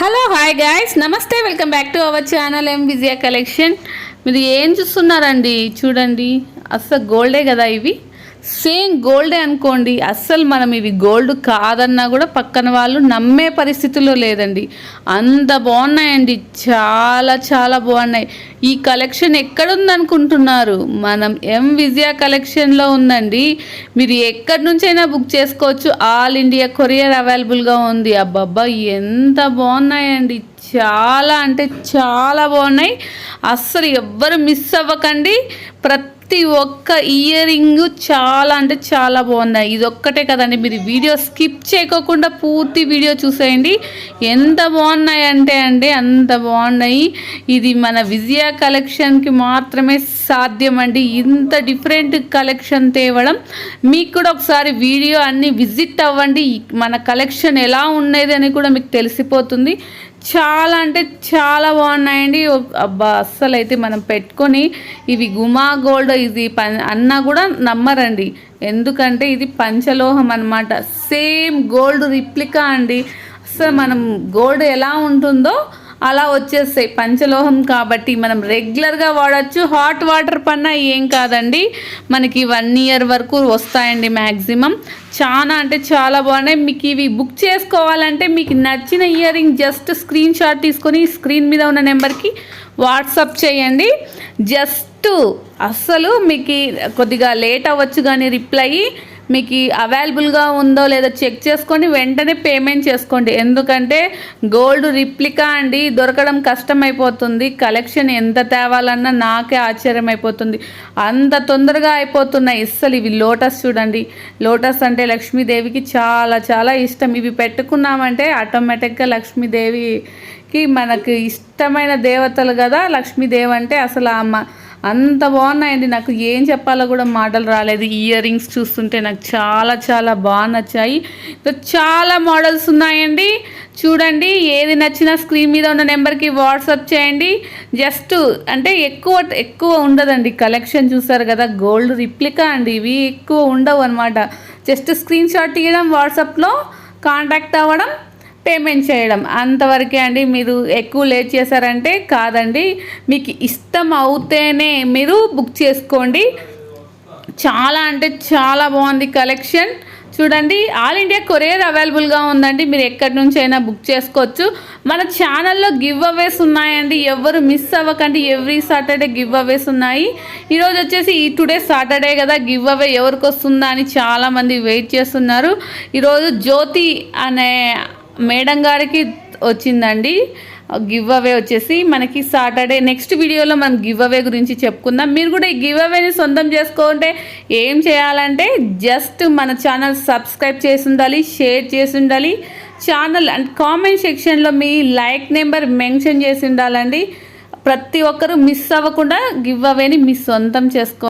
Hello hi guys. నమస్తే welcome back to our channel M Vijaya collection. మీరు ఏం చూస్తున్నారండి? చూడండి. అస్సలు గోల్డే కదా ఇవి. సేమ్ గోల్డే అనుకోండి అస్సలు మనం ఇవి గోల్డ్ కాదన్నా కూడా పక్కన వాళ్ళు నమ్మే పరిస్థితుల్లో లేదండి. అంత బాగున్నాయండి చాలా చాలా బాగున్నాయి. ఈ కలెక్షన్ ఎక్కడుందనుకుంటున్నారు? మనం ఎం విజయ కలెక్షన్లో ఉందండి. మీరు ఎక్కడి నుంచైనా బుక్ చేసుకోవచ్చు. ఆల్ ఇండియా కొరియర్ అవైలబుల్గా ఉంది. అబ్బబ్బా ఎంత బాగున్నాయండి. చాలా అంటే చాలా బాగున్నాయి. అస్సలు ఎవ్వరు మిస్ అవ్వకండి. ప్రతి ప్రతి ఒక్క ఇయర్ రింగ్ చాలా అంటే చాలా బాగున్నాయి. ఇది ఒక్కటే కదండి మీరు వీడియో స్కిప్ చేయకోకుండా పూర్తి వీడియో చూసేయండి. ఎంత బాగున్నాయి అంటే అండి అంత బాగున్నాయి. ఇది మన విజయ కలెక్షన్కి మాత్రమే సాధ్యం అండి ఇంత డిఫరెంట్ కలెక్షన్ తేవడం. మీకు కూడా ఒకసారి వీడియో అన్ని విజిట్ అవ్వండి. మన కలెక్షన్ ఎలా ఉన్నది అని కూడా మీకు తెలిసిపోతుంది. చాలా అంటే చాలా బాగున్నాయండి. అబ్బా అస్సలు అయితే మనం పెట్టుకొని ఇవి గుమా గోల్డ్ ఇది ప అన్నా కూడా నమ్మరండి. ఎందుకంటే ఇది పంచలోహం అనమాట సేమ్ గోల్డ్ రిప్లికా అండి. అసలు మనం గోల్డ్ ఎలా ఉంటుందో అలా వచ్చేస్తాయి. పంచలోహం కాబట్టి మనం రెగ్యులర్గా వాడచ్చు. హాట్ వాటర్ పన్నా ఏం కాదండి. మనకి వన్ ఇయర్ వరకు వస్తాయండి మ్యాక్సిమం చాలా అంటే చాలా బాగున్నాయి. మీకు ఇవి బుక్ చేసుకోవాలంటే మీకు నచ్చిన earring just screenshot తీసుకొని స్క్రీన్ మీద ఉన్న నెంబర్కి వాట్సప్ చేయండి. జస్ట్ అస్సలు మీకు కొద్దిగా లేట్ అవ్వచ్చు కానీ రిప్లై మీకు అవైలబుల్గా ఉందో లేదో చెక్ చేసుకొని వెంటనే పేమెంట్ చేసుకోండి. ఎందుకంటే గోల్డ్ రిప్లికా అండి దొరకడం కష్టమైపోతుంది. కలెక్షన్ ఎంత తేవాలన్నా నాకే ఆశ్చర్యం అయిపోతుంది అంత తొందరగా అయిపోతున్నాయి. అస్సలు ఇవి లోటస్ చూడండి. లోటస్ అంటే లక్ష్మీదేవికి చాలా చాలా ఇష్టం. ఇవి పెట్టుకున్నామంటే ఆటోమేటిక్గా లక్ష్మీదేవికి మనకు ఇష్టమైన దేవతలు కదా లక్ష్మీదేవి అంటే అసలు ఆ అంత బాగున్నాయండి. నాకు ఏం చెప్పాలో కూడా మాటలు రాలేదు. ఇయర్ రింగ్స్ చూస్తుంటే నాకు చాలా చాలా బాగా నచ్చాయి. చాలా మోడల్స్ ఉన్నాయండి. చూడండి ఏది నచ్చినా స్క్రీన్ మీద ఉన్న నెంబర్కి వాట్సాప్ చేయండి. జస్ట్ అంటే ఎక్కువ ఎక్కువ ఉండదండి. కలెక్షన్ చూసారు కదా గోల్డ్ రిప్లికా అండి. ఇవి ఎక్కువ ఉండవు అనమాట జస్ట్ స్క్రీన్ షాట్ తీయడం వాట్సాప్లో కాంటాక్ట్ అవ్వడం పేమెంట్ చేయడం. అంతవరకే అండి మీరు ఎక్కువ లేట్ చేశారంటే కాదండి మీకు ఇష్టం అవుతేనే మీరు బుక్ చేసుకోండి. చాలా అంటే చాలా బాగుంది కలెక్షన్ చూడండి ఆల్ ఇండియా కొరియర్ అవైలబుల్గా ఉందండి మీరు ఎక్కడి నుంచి అయినా బుక్ చేసుకోవచ్చు. మన ఛానల్లో గివ్ అవేస్ ఉన్నాయండి ఎవరు మిస్ అవ్వకండి ఎవ్రీ సాటర్డే గివ్ అవేస్ ఉన్నాయి. ఈరోజు వచ్చేసి ఈ టుడే సాటర్డే కదా గివ్ అవే ఎవరికి వస్తుందా అని చాలామంది వెయిట్ చేస్తున్నారు. ఈరోజు జ్యోతి అనే మేడం గారికి వచ్చిందండి. గివ్ అవే వచ్చేసి మనకి సాటర్డే నెక్స్ట్ వీడియోలో మనం గివ్ అవే గురించి చెప్పుకుందాం. మీరు కూడా ఈ గివ్ అవేని సొంతం చేసుకుంటే ఏం చేయాలంటే జస్ట్ మన ఛానల్ సబ్స్క్రైబ్ చేసి ఉండాలి షేర్ చేసి ఉండాలి ఛానల్ అండ్ కామెంట్ సెక్షన్లో మీ లైక్ నెంబర్ మెన్షన్ చేసి ఉండాలండి ప్రతి ఒక్కరూ మిస్ అవ్వకుండా గివ్ అవేని మీ సొంతం చేసుకో